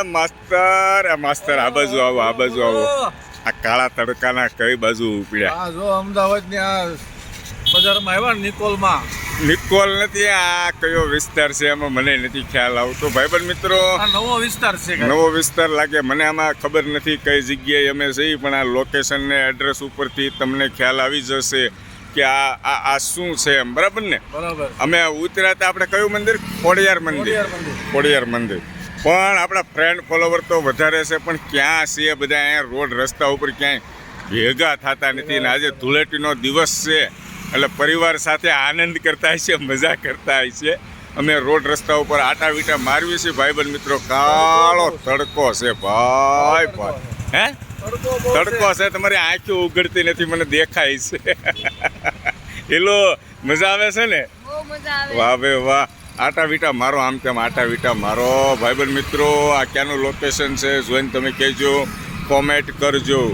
માસ્તર આ માસ્તર આ બાજુ આવો આ બાજુ આવો. આ કાળા તડકાના કઈ બાજુ ઉપડ્યા? જો અમદાવાદની આ બજારમાં આવ્યા નિકોલમાં. નિકોલ નથી આ કયો વિસ્તાર છે એમાં મને નથી ખ્યાલ આવતો. ભાઈબંધ મિત્રો નવો વિસ્તાર છે નવો વિસ્તાર લાગે મને આમાં ખબર નથી કઈ જગ્યાએ અમે જઈ પણ આ લોકેશન ને એડ્રેસ ઉપરથી તમને ખ્યાલ આવી જશે કે આ આ આ શું છે એમ. બરાબર ને? બરાબર. અમે ઉતર્યા હતા આપણે કયું મંદિર. ખોડિયાર મંદિર. ખોડિયાર મંદિર. પણ આપણા ફ્રેન્ડ ફોલોવર તો વધારે છે પણ ક્યાં છે બધા અહીંયા? રોડ રસ્તા ઉપર ક્યાંય ભેગા થતા નથી ને આજે ધૂળેટીનો દિવસ છે. એટલે પરિવાર સાથે આનંદ કરતા છે મજા કરતા છે અમે રોડ રસ્તા ઉપર આટા વીટા મારવી છીએ ભાઈબંધ મિત્રો કાળો તડકો છે ભાઈ ભાઈ. હે? તડકો છે. તમારી આંખો ઉઘડતી નથી મને દેખાય છે. એલો મજા આવે છે ને? વાહ ભાઈ વાહ. આટા વીટા મારો, આમ તેમ આટા વીટા મારો ભાઈબંધ મિત્રો, આ ક્યાંનું લોકેશન છે? જોઈને તમે કહેજો. કોમેન્ટ કરજો.